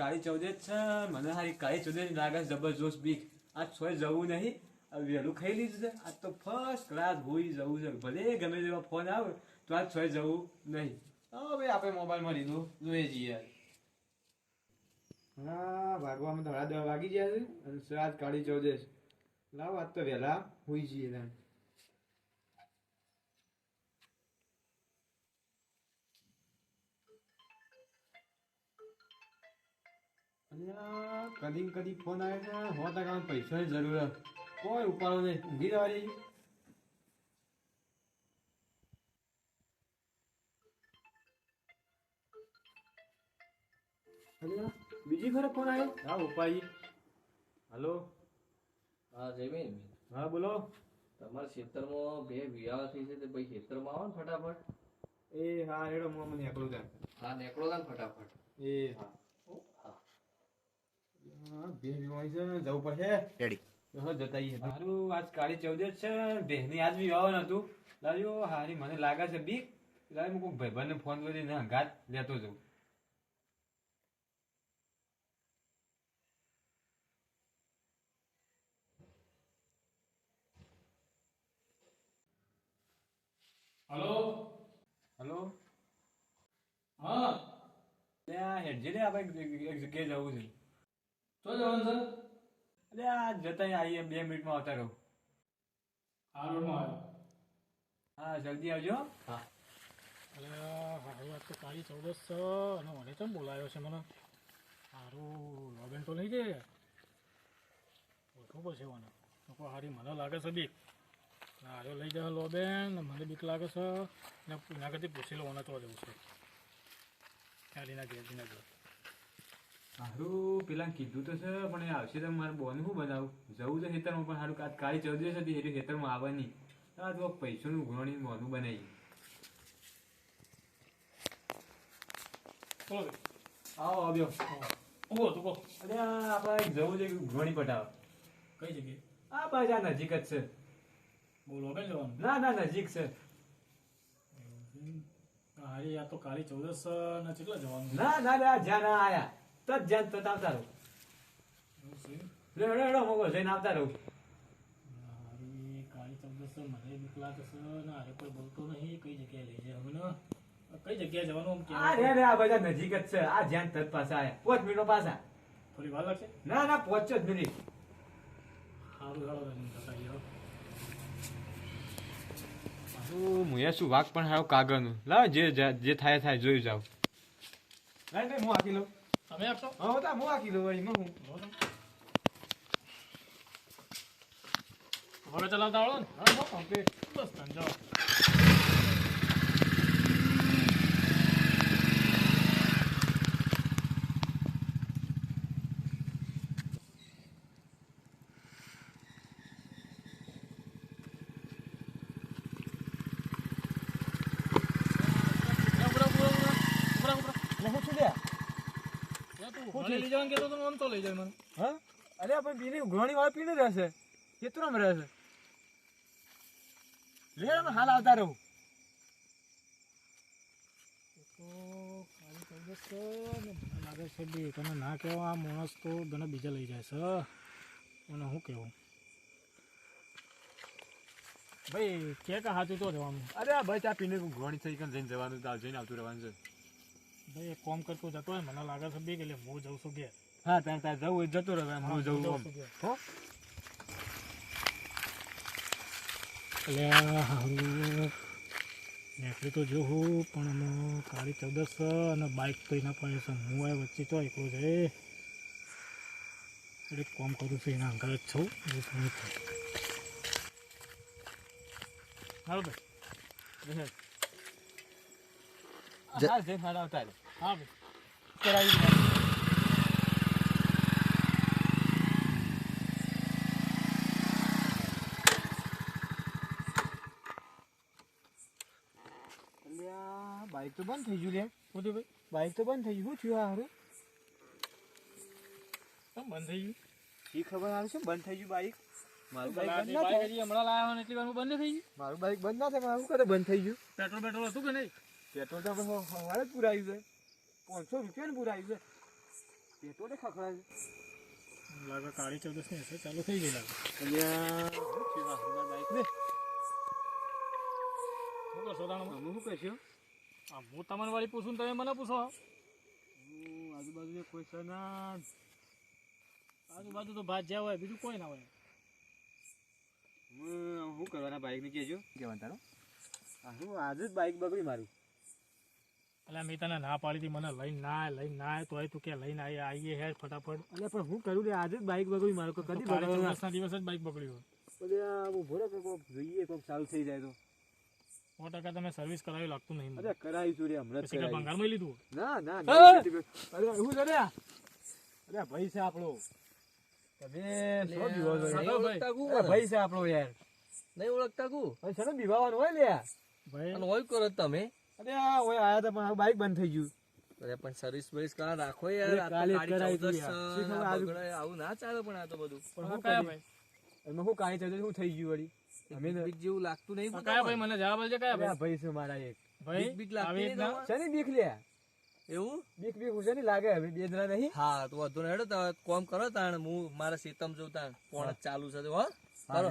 કાળી ચૌદે છે, મને હારી કાળી ચૌદે લાગે છે, જબરજસ્ત બીક. આજ છોય જવું નહીં વહેલું ખાઈ લીધું છે, આજ તો ફર્સ્ટ ક્લાસ હોઈ જવું છે. ભલે ગમે તેવા ફોન આવે, તો આજ છોએ જવું નહીં. હવે આપણે મોબાઈલમાં લીધું, જોઈએ જઈએ હા ભાગવામાં ધડા દવા વાગી ગયા છે, અને આજ કાળી ચૌદેશ લાવ, આજ તો વહેલા હોઈ જઈએ તેમ કદી કદી ફોન આવે છે. સો ટકા પૈસાની જરૂર. કોઈ ઉપાડો નહીં. ઊંઘી અલ્યા બીજી ખરે ફોન આવ્યો? હા ઉપાડી હલો? હા જયમીન. હા બોલો. તમારા ખેતરમાં બે વિવાહ થઈ છે તે ભાઈ ખેતરમાં આવો ને ફટાફટ. એ હા હેડો હું મને એકલું ત્યાં. હા નીકળો તા ફટાફટ. એ. હા. ને જવું પડશે. રેડી. હા મારું આજ કાળી ચૌદશ છે. બેહની આજ વિવાહ નતું લાવ્યો હારી મને લાગે છે બીક. લાવી હું કોઈ ભાઈબંધને ફોન કરીને હંગાત લેતો જઉં. હલો? હલો? હા. ત્યાં હેડજી આપણે એક જગ્યાએ જવું છે. તો જવાનું સર અરે આ જતા આવીએ બે મિનિટમાં આવતા રહું. આ રોડમાં આવ્યો. હા જલ્દી આવજો. હા. અરે હારું વાત તો કાળી ચૌદસ છે અને મને કેમ બોલાયો છે મને? હારું લોબેન તો લઈ જાય ઓછું પછી મને. લોકો હારી મને લાગે છે બીક. હારો લઈ જાય લોબેન મને બીક લાગે છે. ને એના કરતી પૂછી લો મને તો જવું છે. ચાલીના ઘેર જીના ઘેર. હારું પેલા કીધું તો છે પણ એ આવશે તો મારે બોન શું બનાવું? જવું છે ખેતરમાં પણ સારું કાળી ચૌદ હતી એટલે ખેતરમાં આવવાની. આ તો પૈસાનું ઉઘરાણી બોનું બનાવી. આવો આવ્યો ઊભો તું કહો અરે આપણે જવું છે ઉઘરાણી પટાવ. કઈ જગ્યાએ? આ બાજુ આ નજીક જ છે. બોલો કઈ જવાનું. ના ના નજીક છે. આ તો કાળી ચૌદસ ના ને કેટલા જવાનું? ના ના ના જ્યાં ના આયા. તત જ્યાં તત આવતા રહું. રે રે મોકો જઈને આવતા રહું. મને બીક લાગે ને કોઈ બોલતો નહીં કઈ જગ્યાએ લઈ જાય મને કઈ જગ્યાએ જવાનું આ રે રે આ બધા નજીક જ છે. આ જ્યાં તત પાછા આયા. પોચ મિનિટો પાછા. થોડી વાર લાગશે ના ના પહોંચો જ મિનિટ. સારું સારું શું વાક પણ હારો કાગળનું. લાવ જે જે થાય થાય જોઈ જાવ નહીં નહીં હું આખી લઉં. તમે આપશો? હા તા હું આખી દઉં વળી હું. હવે ચલાવતા આવડો ને? હા કમ્પ્લીટ બસ તમે જાઓ. એ લઈ જવાનું કહેતો તો આમ તો લઈ જાય મને. હા? અરે પીને ઉઘરાણી વાળા પીને રહેશે. કેટલામાં રહેશે. લે અમે હાલ આવતા રહું. લાગે છે બી તને ના કહેવા આ માણસ તો તને બીજા લઈ જાય છે. અને શું કહેવું? ભાઈ કે કે હાથું તો જવાનું? અરે ભાઈ ત્યાં પીને ઘણી થઈ ગઈ જઈને જવાનું જઈને આવતું રહેવાનું છે. ભાઈ એક કોમ કરતો જતો હોય મને લાગે છે બી કે એટલે હું જઉં છું કે હા ત્યાં ત્યાં જવું હોય જતો રહે હું જાઉં હો નીકળી તો જોઉં પણ આમાં કાળી ચૌદસ અને બાઇક તો એના પાસે છે. હું આ વચ્ચે તો એકલો છે એટલે કોમ કરું છું એના અંકલ જ છું. એ થાય. હાલો ભાઈ. હા હાલ આવતા રહે હા ભાઈ કરાવી બાઈક તો બંધ થઈ ગયું લે શું ભાઈ? બાઈક તો બંધ થઈ ગયું. શું થયું આ હારું? કેમ બંધ થઈ ગયું? એ ખબર આવે છે? બંધ થઈ ગયું બાઈક. મારું બાઈક બંધ ના થાય. હમણાં લાવ્યા હોય ને એટલી વારમાં બંધ થઈ ગયું. મારું બાઈક બંધ ના થાય મારું કરે બંધ થઈ ગયું. પેટ્રોલ પેટ્રોલ હતું કે નહીં? પેટ્રોલ તો આપણે સવારે જ પુરાયું છે. પાંચસો રૂપિયા ને પુરાયું છે તો ને ખખડાય લાગે કાળી ચૌદસની હશે ચાલુ થઈ ગઈ લાગે. બાઈક ને શું કરશો તમે શું કહેશો આ હું તમને વાળી પૂછું ને તમે મને પૂછો. આજુબાજુ કોઈ છે ના. આજુબાજુ તો ભાત જ્યાં હોય બીજું કોઈ ના હોય. હું શું કરવાના બાઈકને કહેજો. કેવાનું તારો? આ શું આજે જ બાઈક બગડી મારું. એટલે મેં તને ના પાડી હતી મને લઈને ના આય, લઈને ના આય, તોય તું કે લઈને આવી આવીએ હે ફટાફટ. અલ્યા પણ હું કર્યું રે આજે જ બાઇક બગડ્યું મારું કદી કાળી દિવસ જ બાઇક બગડ્યું પછી આ ઊભો રહે જોઈએ કોક ચાલુ થઈ જાય તો. સો ટકા તમે સર્વિસ કરાવી લાગતું નહીં. અરે કરાવીશું રે હમણાં પછી. ભંગારમાં લીધું ના ના! અરે હું છે રે. અરે ભાઈ છે આપણો. તમે છો ભાઈ છે આપણો યાર. નહીં ઓળખતા કુ? ભાઈ છે ને બીવાવાનું હોય લે ભાઈ અને હોય કરો તમે? અરે આ આયા પણ બાઈક બંધ થઈ ગયું. અરે પણ સર્વિસ બર્વિસ કરા રાખો યાર કાલે કરાવી ચૌદસ હતી યાર. છે, શી ખબર આ આજુ- બગડે, આવું ના ચાલે પણ આ તો બધું. પણ હું કયા ભાઈ? એમાં હું કાંઈ થતું શું થઈ ગયું વળી. અમે બીક જેવું લાગતું નહીં કયા ભાઈ? મને જવાબ આપજે કયા ભાઈ? ભાઈ છે મારા એક. ભાઈ બીક બીક લાગતી નહીં રીતના? તમારે? છે ને બીક લે એવું? બીક બીક છે ની લાગે હવે બે જણા નહીં. હા તો વધુ હેડો તો કોમ કરો તાણ હું મારા સીતમ જોતા પોણ ચાલુ છે તો, હો. કરો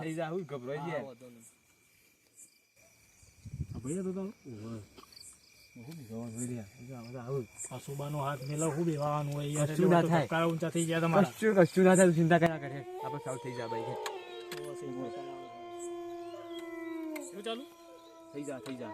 થઈ જા હું ગભરાઈ. ભાઈ તો તમે ના એટલે થાય. ધબકારા ઊંચા થઈ ગયા તમારા. કશું કશું ના ચિંતા કર્યા કરે? આપણે સાવ થઈ જા બાઈક ચાલુ? થઈ જા થઈ જા.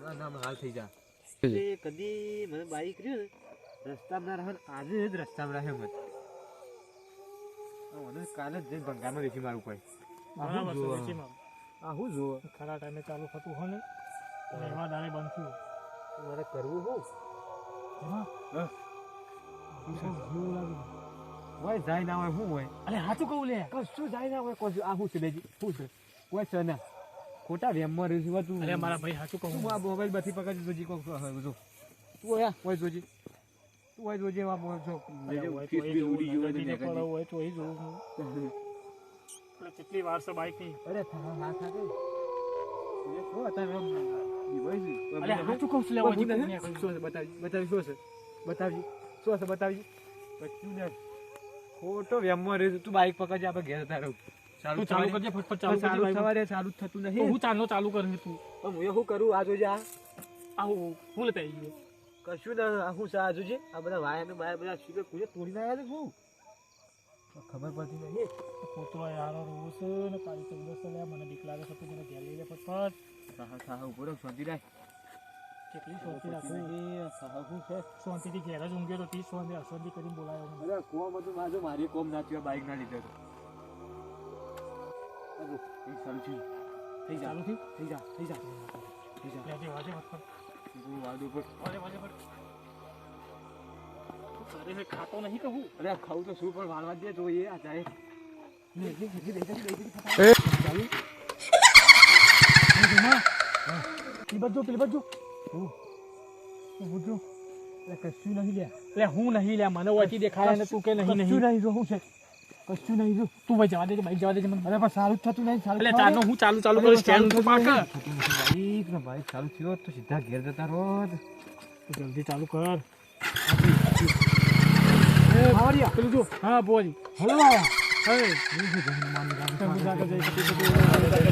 ના ના હાલ થઈ જા. કદી મને બાઈક રહ્યું ને રસ્તામાં ના રહે આજે જ રસ્તામાં રહે મત મને કાલે જ ભંગારમાં વેચી મારું કોઈ. આ હું જુઓ. ખરા ટાઈમે ચાલુ થતું હોય ને તો એવા દાડે બનશું મારે કરવું હું? એમાં? હા. જેવું લાગે. હોય જાય ના હોય શું હોય. અરે સાચું કહું લે. કશું જાય ના હોય કશું આ શું છે બેજી? શું છે. કોઈ છે ના. ખોટા વેમમાં રહ્યું છે અરે મારા ભાઈ સાચું કહું. આ મોબાઈલ બધી પકડી જોજી કહું જો. તું ઓયા ઓય જોજી. તું ઓય જોજે આ જો. હોય તો એ જોવું, હું. એટલે કેટલી વાર છે બાઈકની? અરે હા થા ખોટો વેમમાં રહ્યું તું બાઈક પકડજે આપણે ઘેર જતા રહું. ચાલુ કરજે ફટફટ ચાલુ કરજે ચાલુ સવારે ચાલુ થતું નહીં હું ચાલનો ચાલુ કરે તું. હું શું કરું? આ જોજે આ. આવું હું લેતા આવી ગયો. કશું ના હું આ જોજે. આ બધા વાયર ને બાયર બધા તોડી નાખ્યા છે શું? ખબર પડતી નહીં. પોતરો યારો રોવું છે ને કાળી ચૌદ લે મને બીક લાગે છે તું મને ઘેર લઈ લે ફટફટ. સાહા સાહા ઊભો રહો શાંતિ રાખ. કેટલી શાંતિ રાખું? એ સાહા શું છે. શાંતિથી ઘેર જ ઊંઘ્યો તો ત્રીસ શાંતિ અશાંતિ કરીને બોલાયો અરે કોમ હતું મારે મારી કોમ ના થયો બાઈક ના લીધે તો. ચાલુ થયું. થઈ જા. થઈ જા થઈ જા થઈ જા. લેજે વાજે ફટફટ. વાજે વાજે ફટ. ખાતો નહીં કહું. અરે ખાવું તો શું પણ વાળવા દે જોઈએ આ જાય. લે, ચાલુ હું. કશું નહીં લે એટલે હું નહીં લે મને ઓછી દેખાય ને તું કે નહીં નહીં. નહીં જો છે? કશું નહીં જો. તું ભાઈ જવા દેજે બાઈક જવા દેજે મને. અરે પણ સારું થતું નહીં સારું એટલે દે. હું ચાલુ ચાલુ કરું સ્ટેન્ડ પાક બાઈક ને બાઈક ચાલુ થયો તો સીધા ઘેર જતા રોજ જલ્દી ચાલુ કર. ખાવડિયા પેલું જો હા બોલ.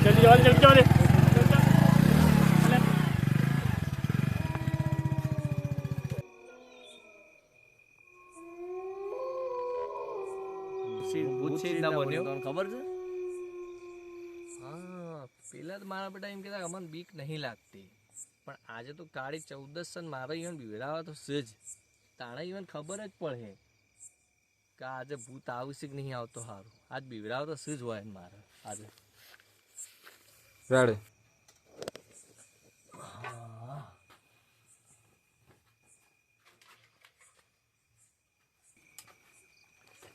જલ્દી જવા જલ્દી જવા ખબર છે? પેલા તો મારા બેટા એમ કહેતા અમને બીક નહીં લાગતી. પણ આજે તો કાળી ચૌદસ મારે ઈવન બિવડાવા તો છે જ. તાણે ઈવન ખબર જ પડે. કે આજે ભૂત આવશે કે નહીં આવતો સારું આજ બિવડાવ તો શું જ હોય મારે આજે. રાડે.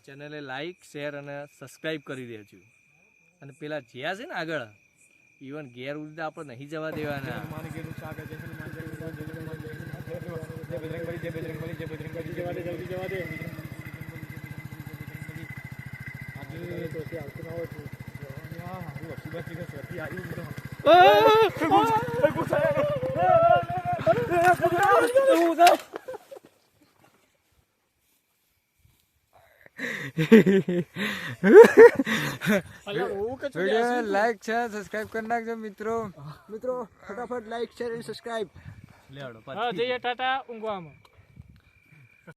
ચેનલે લાઈક શેર અને સબસ્ક્રાઈબ કરી દેજો. અને પેલા જ્યાં છે ને આગળ ઇવન ગેર ઉડી આપણે નહીં જવા દેવાના. જય હનુમાન જય વીડિયો લાઈક છે સબસ્ક્રાઇબ કરી નાખજો મિત્રો. મિત્રો ફટાફટ લાઈક શેર અને સબસ્ક્રાઇબ લેવડો જઈએ ટાટા ઊંઘવામાં.